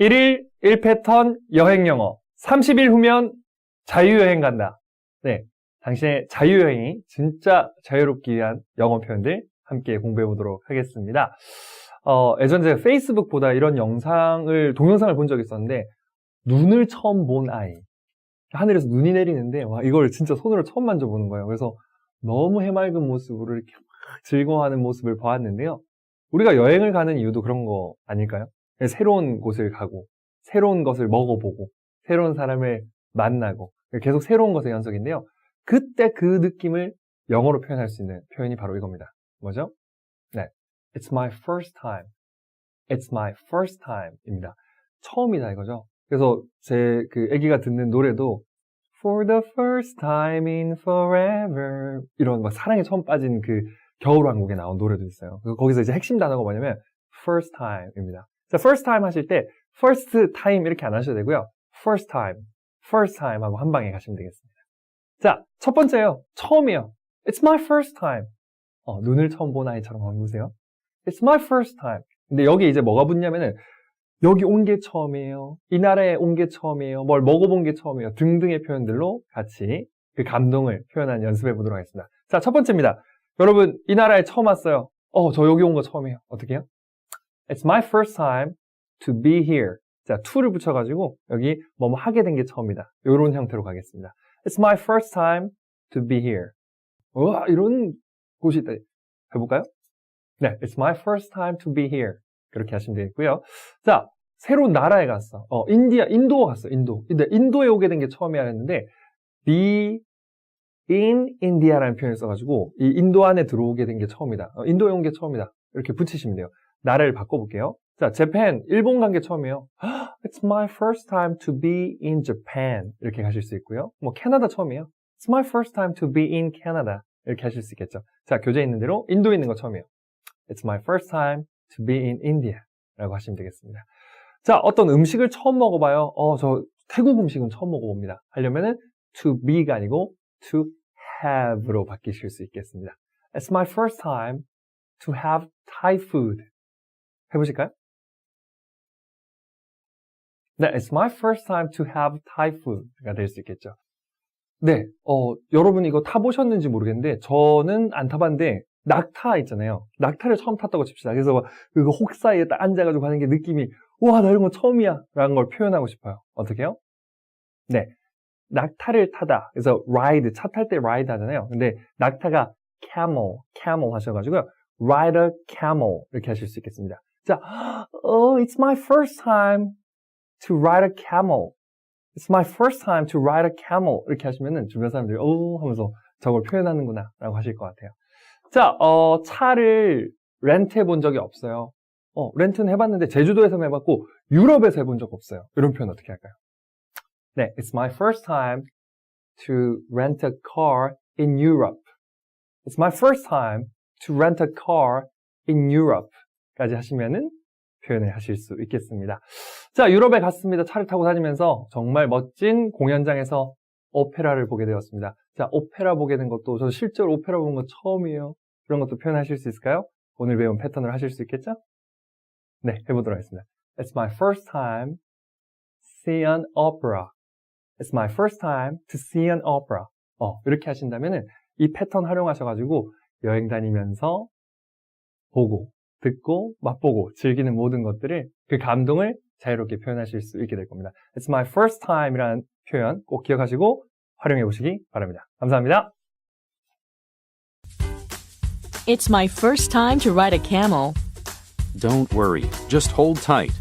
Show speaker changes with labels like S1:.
S1: 1일 1패턴 여행 영어. 30일 후면 자유여행 간다. 네. 당신의 자유여행이 진짜 자유롭기 위한 영어 표현들 함께 공부해 보도록 하겠습니다. 어, 예전 제가 페이스북보다 이런 영상을, 동영상을 본 적이 있었는데, 눈을 처음 본 아이. 하늘에서 눈이 내리는데, 와, 이걸 진짜 손으로 처음 만져보는 거예요. 그래서 너무 해맑은 모습으로 이렇게 막 즐거워하는 모습을 보았는데요. 우리가 여행을 가는 이유도 그런 거 아닐까요? 새로운 곳을 가고, 새로운 것을 먹어보고, 새로운 사람을 만나고, 계속 새로운 것의 연속인데요. 그때 그 느낌을 영어로 표현할 수 있는 표현이 바로 이겁니다. 뭐죠? 네. It's my first time. It's my first time 입니다. 처음이다 이거죠. 그래서 제그 아기가 듣는 노래도 For the first time in forever 이런 막 사랑에 처음 빠진 그 겨울왕국에 나온 노래도 있어요. 그 거기서 이제 핵심 단어가 뭐냐면 first time입니다. 자, first time 하실 때 first time 이렇게 안 하셔도 되고요. first time, first time 하고 한 방에 가시면 되겠습니다. 자, 첫 번째요. 처음이에요. It's my first time. 어, 눈을 처음 본 아이처럼 보세요. It's my first time. 근데 여기 이제 뭐가 붙냐면은 여기 온 게 처음이에요. 이 나라에 온 게 처음이에요. 뭘 먹어본 게 처음이에요. 등등의 표현들로 같이 그 감동을 표현하는 연습해 보도록 하겠습니다. 자, 첫 번째입니다. 여러분, 이 나라에 처음 왔어요. 어, 저 여기 온 거 처음이에요. 어떻게 해요? It's my first time to be here. 자, to를 붙여가지고 여기 뭐뭐 하게 된 게 처음이다. 이런 형태로 가겠습니다. It's my first time to be here. 와, 이런 곳이 있다. 해볼까요? 네, it's my first time to be here. 그렇게 하시면 되겠고요. 자, 새로운 나라에 갔어. 어, 인디아, 인도 갔어, 인도. 근데 인도에 오게 된 게 처음이야 했는데, be in India라는 표현을 써가지고, 이 인도 안에 들어오게 된 게 처음이다. 어, 인도에 온 게 처음이다. 이렇게 붙이시면 돼요. 나라를 바꿔볼게요. 자, 재팬, 일본 간 게 처음이에요. It's my first time to be in Japan. 이렇게 가실 수 있고요. 뭐, 캐나다 처음이에요. It's my first time to be in Canada. 이렇게 하실 수 있겠죠. 자, 교재에 있는 대로 인도에 있는 거 처음이에요. It's my first time to be in India. 라고 하시면 되겠습니다. 자, 어떤 음식을 처음 먹어봐요. 어, 저 태국 음식은 처음 먹어봅니다. 하려면은 to be가 아니고 to have로 바뀌실 수 있겠습니다. It's my first time to have Thai food. 해보실까요? 네, it's my first time to have Thai food가 될 수 있겠죠. 네, 어, 여러분 이거 타보셨는지 모르겠는데, 저는 안 타봤는데, 낙타 있잖아요. 낙타를 처음 탔다고 칩시다. 그래서 막 그거 혹 사이에 딱 앉아가지고 가는 게 느낌이, 와, 나 이런 거 처음이야. 라는 걸 표현하고 싶어요. 어떻게 해요? 네. 낙타를 타다. 그래서 ride, 차 탈 때 ride 하잖아요. 근데 낙타가 camel, camel 하셔가지고요. ride a camel. 이렇게 하실 수 있겠습니다. 자, oh, it's my first time to ride a camel. It's my first time to ride a camel. 이렇게 하시면은 주변 사람들이 오 하면서 저걸 표현하는구나 라고 하실 것 같아요. 자, 어, 차를 렌트 해본 적이 없어요. 어, 렌트는 해봤는데 제주도에서만 해봤고 유럽에서 해본 적 없어요. 이런 표현 어떻게 할까요? 네, it's my first time to rent a car in Europe. It's my first time to rent a car in Europe. 까지 하시면은 표현을 하실 수 있겠습니다. 자, 유럽에 갔습니다. 차를 타고 다니면서 정말 멋진 공연장에서 오페라를 보게 되었습니다. 자, 오페라 보게 된 것도 저 실제로 오페라 본 거 처음이에요. 그런 것도 표현하실 수 있을까요? 오늘 배운 패턴을 하실 수 있겠죠? 네, 해보도록 하겠습니다. It's my first time see an opera. It's my first time to see an opera. 어, 이렇게 하신다면은 이 패턴 활용하셔가지고 여행 다니면서 보고, 듣고, 맛보고, 즐기는 모든 것들을 그 감동을 자유롭게 표현하실 수 있게 될 겁니다. It's my first time 이라는 표현 꼭 기억하시고 활용해 보시기 바랍니다. 감사합니다.
S2: It's my first time to ride a camel.
S3: Don't worry, just hold tight.